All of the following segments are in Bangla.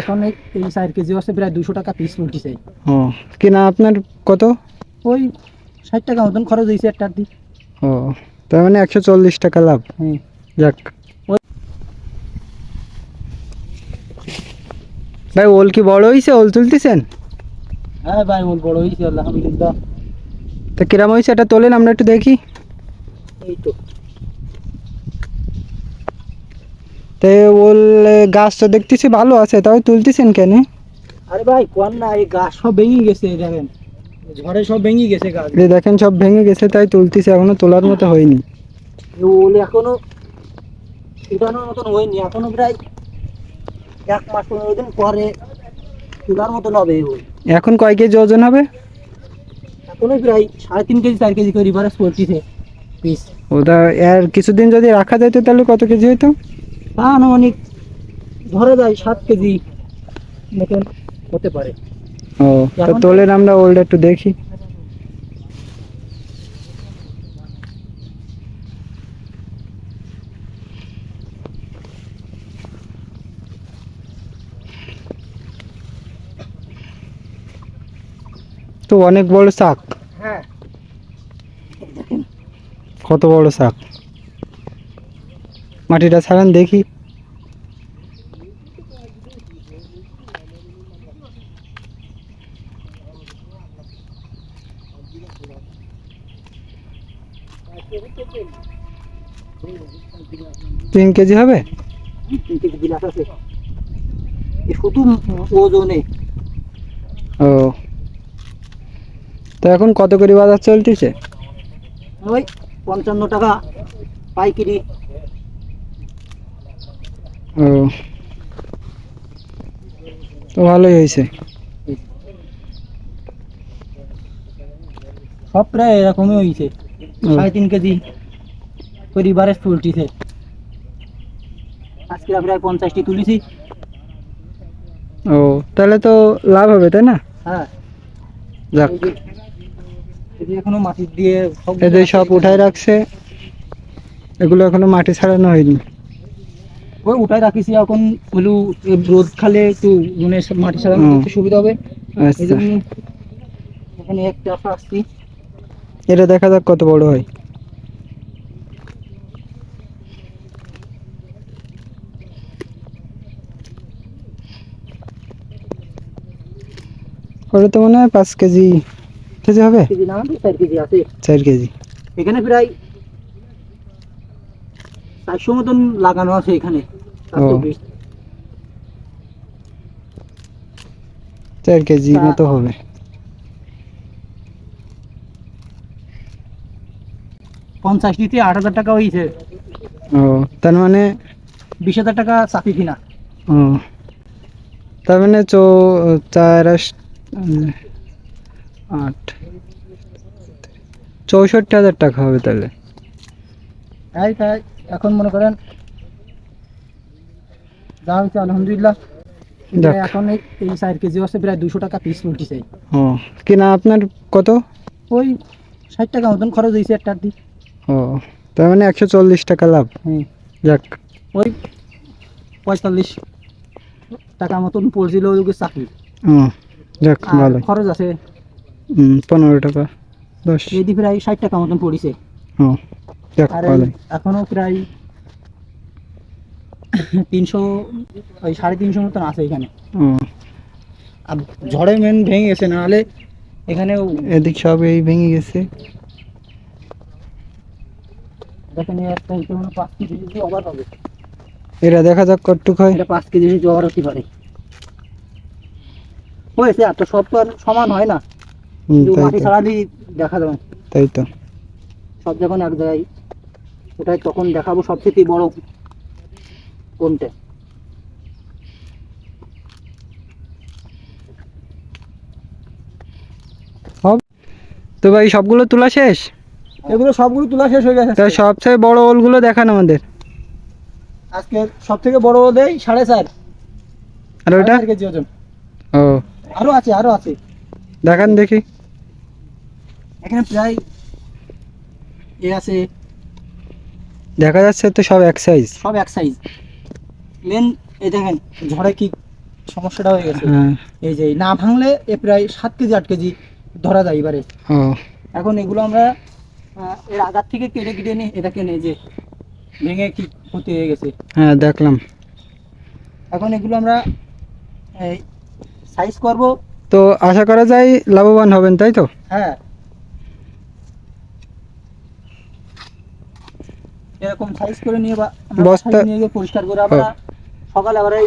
এখন এই চার কেজি আছে প্রায় দুশো টাকা পিস উঠি চাই ও কিনা আপনার কত? ওই ষাট টাকা মতন খরচ হয়েছে একটা দিক ও তার মানে একশো চল্লিশ টাকা লাভ। হ্যাঁ। যাক। ভাই ওল কি বড় হয়েছে ওল তুলতেছেন? হ্যাঁ ভাই ওর বড় হয়েছে আলহামদুলিল্লাহ। তা কিরাম হয়েছে এটা তোলেন আমরা একটু দেখি। এই তো। তো ওল গাছ তো দেখতেছি ভালো আছে তাও তুলতেছেন কেন? আরে ভাই কোন না এই গাছ সব ভেঙে গেছে দেখেন। ঝড়ে সব ভেঙে গেছে গাছ। এই দেখেন সব ভেঙে গেছে তাই তুলতেছে এখনও তোলার মতো হয়নি। ওল এখনও উঠানোর মতন হয়নি এখনও প্রায় এক মাস পনেরো দিন পরে তোলার মতন হবে ওল। এখন কয় কেজি ওজন হবে? এখনও প্রায় সাড়ে তিন কেজি চার কেজি করে বারে পড়তিছে পিস। ওটা এর কিছুদিন যদি রাখা যেত তাহলে কত কেজি হইতো? তা আনুমানিক ধরা যায় সাত কেজি মতন হতে পারে। ও তা তোলেন আমরা ওলটা একটু দেখি। তো অনেক বড় শাক। হ্যাঁ। কত বড় শাক? মাটিটা ছাড়ান দেখি। তিন কেজি হবে? শুধু ওজনে। ও। তো এখন কত করে বাজার চলতেছে? ওই পঞ্চান্ন টাকা পাইকারি। ও। তো ভালোই হয়েছে। সব প্রায় এরকমই হয়েছে। সাড়ে তিন কেজি পরিবারের তুলটিছে আজকে প্রায় পঞ্চাশটি তুলেছি। ও তাহলে তো লাভ হবে তাই না? হ্যাঁ। যাক। এখনও মাটি দিয়ে সব সব উঠায় রাখছে এগুলো এখনও মাটি ছাড়ানো হয়নি। ওই রাখিছি এখন হলু রোদ খালে একটু মানে মাটি। সুবিধা হবে। আচ্ছা। এখানে একটা আসছি। এটা দেখা যাক কত বড় হয়। ওটা তো মনে হয় পাঁচ কেজি কেজি হবে? চার কেজি আছে। চার কেজি। এখানে প্রায় চারশো মতন লাগানো আছে এখানে। চার কেজি মতো হবে। পঞ্চাশটিতে আট হাজার টাকা হয়েছে ও তার মানে বিশ হাজার টাকা চাকরি কিনা। ও। তার মানে চৌ চার আট। চৌষট্টি হাজার টাকা হবে তাহলে। তাই তাই। এখন মনে করেন যা হয়েছে আলহামদুলিল্লাহ। এখন এই চার কেজি আছে প্রায় দুশো টাকা পিস ও কিনা আপনার কত? ওই ষাট টাকা মতন খরচ হয়েছে একটা দিক ও তার মানে একশো চল্লিশ টাকা লাভ। হ্যাঁ। যাক। ওই পঁয়তাল্লিশ টাকা মতন পড়ছিল চাকরি। যাক ভালো। খরচ আছে। পনেরো টাকা দশ। এদি প্রায় ষাট টাকা মতন পড়িছে। ও। এখনও প্রায় তিনশো ওই সাড়ে তিনশো মতন আছে এখানে। আর ঝড়ে মেন ভেঙে গেছে নাহলে এখানেও এদিক সব এই ভেঙে গেছে। এরা দেখা যাক কতটুক হয়। এটা পাঁচ কেজি অবাধ হতে পারে। হয়েছে আর তো সব তো আর সমান হয় না। মাটি ছাড়ালেই দেখা যাবে। তাই তো। সব যখন এক জায়গায় ওটাই তখন দেখাবো সবচেয়ে বড় কোনটা। তো ভাই সবগুলো তোলা শেষ? এগুলো সবগুলো তোলা শেষ হয়ে গেছে। তা সবচেয়ে বড় ওলগুলো দেখান আমাদের। আজকে সব থেকে বড় দেয় সাড়ে চার। আর ওটা? কেজি ওজন। ও। আরও আছে আরও আছে। দেখান দেখি। এখানে প্রায় এ আছে দেখা যাচ্ছে তো সব এক সাইজ সব এক সাইজ মেন এই দেখেন ঝড়ে কি সমস্যাটা হয়ে গেছে। হ্যাঁ। এই যে না ভাঙলে এ প্রায় সাত কেজি আট কেজি ধরা যায় এবারে। এখন এগুলো আমরা এর আগার থেকে কেটে কেটে নিই এটা কেনে যে ভেঙে কি ক্ষতি হয়ে গেছে। হ্যাঁ দেখলাম। এখন এগুলো আমরা সাইজ করব। তো আশা করা যায় লাভবান হবেন তাই তো? হ্যাঁ। এরকম সাইজ করে নিয়ে বা বস্তা- নিয়ে গিয়ে পরিষ্কার করে হ্যাঁ। সকালে আবার এই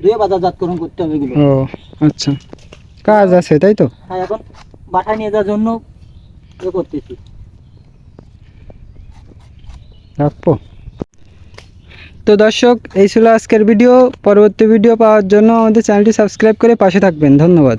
ধুয়ে বাজারজাতকরণ করতে হবে এগুলো। ও আচ্ছা। কাজ আছে তাই তো? হ্যাঁ এখন বাসায় নিয়ে যাওয়ার জন্য ইয়ে করতেছি। রাখব। তো দর্শক এই ছিল আজকের ভিডিও। পরবর্তী ভিডিও পাওয়ার জন্য আমাদের চ্যানেলটি সাবস্ক্রাইব করে পাশে থাকবেন। ধন্যবাদ।